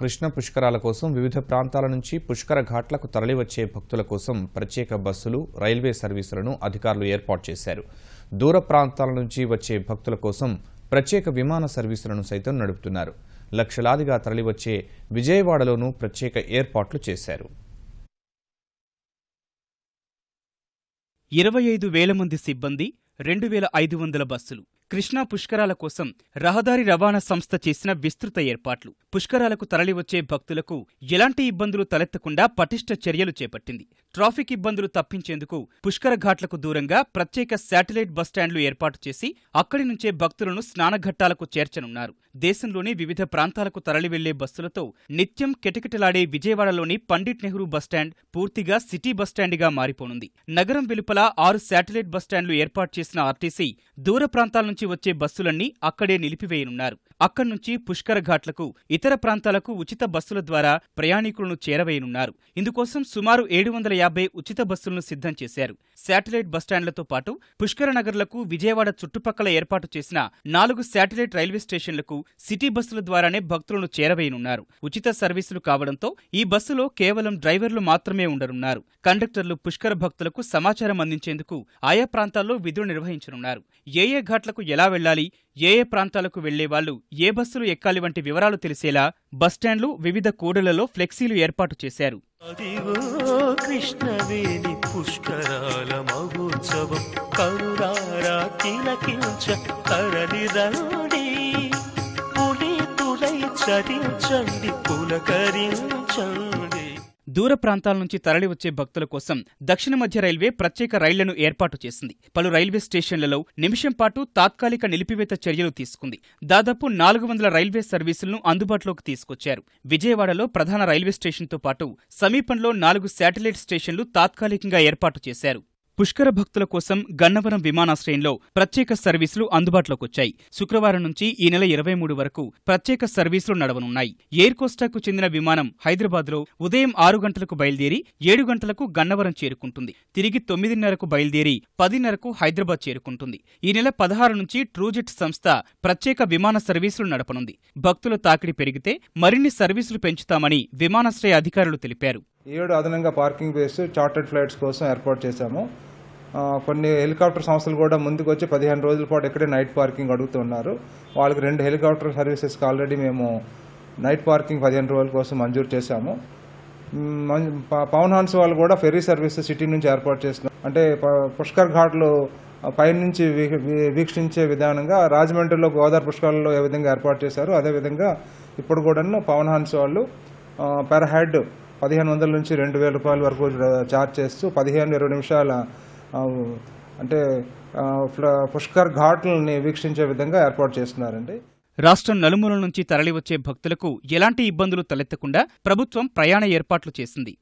కృష్ణ పుష్కరాల కోసం వివిధ ప్రాంతాల నుంచి పుష్కర ఘాట్లకు తరలివచ్చే భక్తుల కోసం ప్రత్యేక బస్సులు రైల్వే సర్వీసులను అధికారులు ఏర్పాటు చేశారు. దూర ప్రాంతాల నుంచి వచ్చే భక్తుల కోసం ప్రత్యేక విమాన సర్వీసులను సైతం నడుపుతున్నారు. లక్షలాదిగా తరలివచ్చే విజయవాడలోనూ ప్రత్యేక ఏర్పాట్లు చేశారు. ఇరవై ఐదు వేల మంది సిబ్బంది రెండు వేల ఐదు వందల బస్సులు. కృష్ణా పుష్కరాల కోసం రహదారి రవాణా సంస్థ చేసిన విస్తృత ఏర్పాట్లు. పుష్కరాలకు తరలివచ్చే భక్తులకు ఎలాంటి ఇబ్బందులు తలెత్తకుండా పటిష్ట చర్యలు చేపట్టింది. ట్రాఫిక్ ఇబ్బందులు తప్పించేందుకు పుష్కర ఘాట్లకు దూరంగా ప్రత్యేక శాటిలైట్ బస్టాండ్లు ఏర్పాటు చేసి అక్కడి నుంచే భక్తులను స్నానఘట్టాలకు చేర్చనున్నారు. దేశంలోని వివిధ ప్రాంతాలకు తరలివెళ్ళే బస్సులతో నిత్యం కిటకిటలాడే విజయవాడలోని పండిట్ నెహ్రూ బస్టాండ్ పూర్తిగా సిటీ బస్టాండ్గా మారిపోనుంది. నగరం వెలుపల ఆరు శాటిలైట్ బస్టాండ్లు ఏర్పాటు చేసిన ఆర్టీసీ దూర ప్రాంతాల నుంచి వచ్చే బస్సులన్నీ అక్కడే నిలిపివేయనున్నారు. అక్కడి నుంచి పుష్కర ఘాట్లకు ఇతర ప్రాంతాలకు ఉచిత బస్సుల ద్వారా ప్రయాణికులను చేరవేయనున్నారు. ఇందుకోసం సుమారు ఏడు వందల యాభై ఉచిత బస్సులను సిద్ధం చేశారు. శాటిలైట్ బస్టాండ్లతో పాటు పుష్కర నగర్లకు విజయవాడ చుట్టుపక్కల ఏర్పాటు చేసిన నాలుగు శాటిలైట్ రైల్వే స్టేషన్లకు సిటీ బస్సుల ద్వారానే భక్తులను చేరవేయనున్నారు. ఉచిత సర్వీసులు కావడంతో ఈ బస్సులో కేవలం డ్రైవర్లు మాత్రమే ఉండనున్నారు. కండక్టర్లు పుష్కర భక్తులకు సమాచారం అందించేందుకు ఆయా ప్రాంతాల్లో విధులు నిర్వహించనున్నారు. ఏ ఏ ఘాట్లకు ఎలా వెళ్ళాలి ఏ ఏ ప్రాంతాలకు వెళ్ళేవాళ్ళు ఏ బస్సులు ఎక్కాలి వంటి వివరాలు తెలిసేలా బస్టాండ్లు వివిధ కూడలలో ఫ్లెక్సీలు ఏర్పాటు చేశారు. అదిగో పులకరించండి. దూర ప్రాంతాల నుంచి తరలివచ్చే భక్తుల కోసం దక్షిణ మధ్య రైల్వే ప్రత్యేక రైళ్ళను ఏర్పాటు చేసింది. పలు రైల్వే స్టేషన్లలో నిమిషం పాటు తాత్కాలిక నిలిపివేత చర్యలు తీసుకుంది. దాదాపు నాలుగు వందల రైల్వే సర్వీసులను అందుబాటులోకి తీసుకొచ్చారు. విజయవాడలో ప్రధాన రైల్వే స్టేషన్తో పాటు సమీపంలో నాలుగు శాటిలైట్ స్టేషన్లు తాత్కాలికంగా ఏర్పాటు చేశారు. పుష్కర భక్తుల కోసం గన్నవరం విమానాశ్రయంలో ప్రత్యేక సర్వీసులు అందుబాటులోకొచ్చాయి. శుక్రవారం నుంచి ఈ నెల ఇరవై మూడు వరకు ప్రత్యేక సర్వీసులు నడవనున్నాయి. ఎయిర్ కోస్టాకు చెందిన విమానం హైదరాబాద్లో ఉదయం ఆరు గంటలకు బయలుదేరి ఏడు గంటలకు గన్నవరం చేరుకుంటుంది. తిరిగి తొమ్మిదిన్నరకు బయలుదేరి పదిన్నరకు హైదరాబాద్ చేరుకుంటుంది. ఈ నెల పదహారు నుంచి ట్రూజెట్ సంస్థ ప్రత్యేక విమాన సర్వీసులు నడపనుంది. భక్తుల తాకిడి పెరిగితే మరిన్ని సర్వీసులు పెంచుతామని విమానాశ్రయ అధికారులు తెలిపారు. ఏడు అదనంగా పార్కింగ్ బేస్ చార్టర్డ్ ఫ్లైట్స్ కోసం ఏర్పాటు చేశాము. కొన్ని హెలికాప్టర్ సంస్థలు కూడా ముందుకు వచ్చి పదిహేను రోజుల పాటు ఇక్కడే నైట్ పార్కింగ్ అడుగుతున్నారు. వాళ్ళకి రెండు హెలికాప్టర్ సర్వీసెస్కి ఆల్రెడీ మేము నైట్ పార్కింగ్ పదిహేను రోజుల కోసం మంజూరు చేశాము. మం- ప- పవన్ హాన్స్ వాళ్ళు కూడా ఫెర్రీ సర్వీసెస్ సిటీ నుంచి ఏర్పాటు చేస్తున్నారు. అంటే పుష్కర్ ఘాట్లో పైనుంచి వీ- వీక్షించే విధానంగా రాజమండ్రిలో గోదావరి పుష్కరాల్లో ఏ విధంగా ఏర్పాటు చేశారు అదేవిధంగా ఇప్పుడు కూడాను పవన్ హాన్స్ వాళ్ళు పెర్ హెడ్ పదిహేను వందల నుంచి రెండు వేల రూపాయల వరకు ఛార్జ్ చేస్తూ పదిహేను ఇరవై నిమిషాల అంటే ఫ్ల- పుష్కర్ ఘాట్లని వీక్షించే విధంగా ఏర్పాటు చేస్తున్నారండి. రాష్ట్రం నలుమూలల నుంచి తరలివచ్చే భక్తులకు ఎలాంటి ఇబ్బందులు తలెత్తకుండా ప్రభుత్వం ప్రయాణ ఏర్పాట్లు చేసింది.